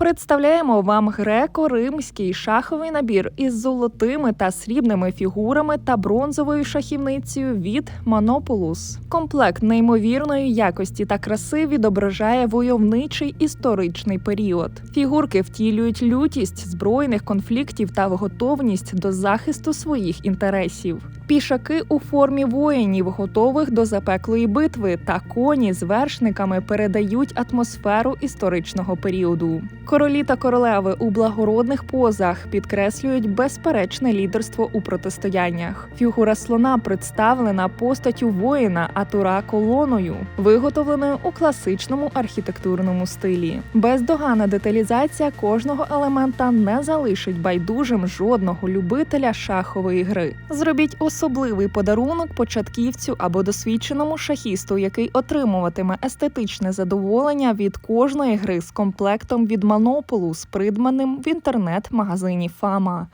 Представляємо вам греко-римський шаховий набір із золотими та срібними фігурами та бронзовою шахівницею від Monopolis. Комплект неймовірної якості та краси відображає войовничий історичний період. Фігурки втілюють лютість збройних конфліктів та готовність до захисту своїх інтересів. Пішаки у формі воїнів, готових до запеклої битви, та коні з вершниками передають атмосферу історичного періоду. Королі та королеви у благородних позах підкреслюють безперечне лідерство у протистояннях. Фігура слона представлена постаттю воїна, а тура колоною, виготовленою у класичному архітектурному стилі. Бездоганна деталізація кожного елемента не залишить байдужим жодного любителя шахової гри. Зробіть особливий подарунок початківцю або досвідченому шахісту, який отримуватиме естетичне задоволення від кожної гри з комплектом від Манополу, з придбаним в інтернет-магазині Фама.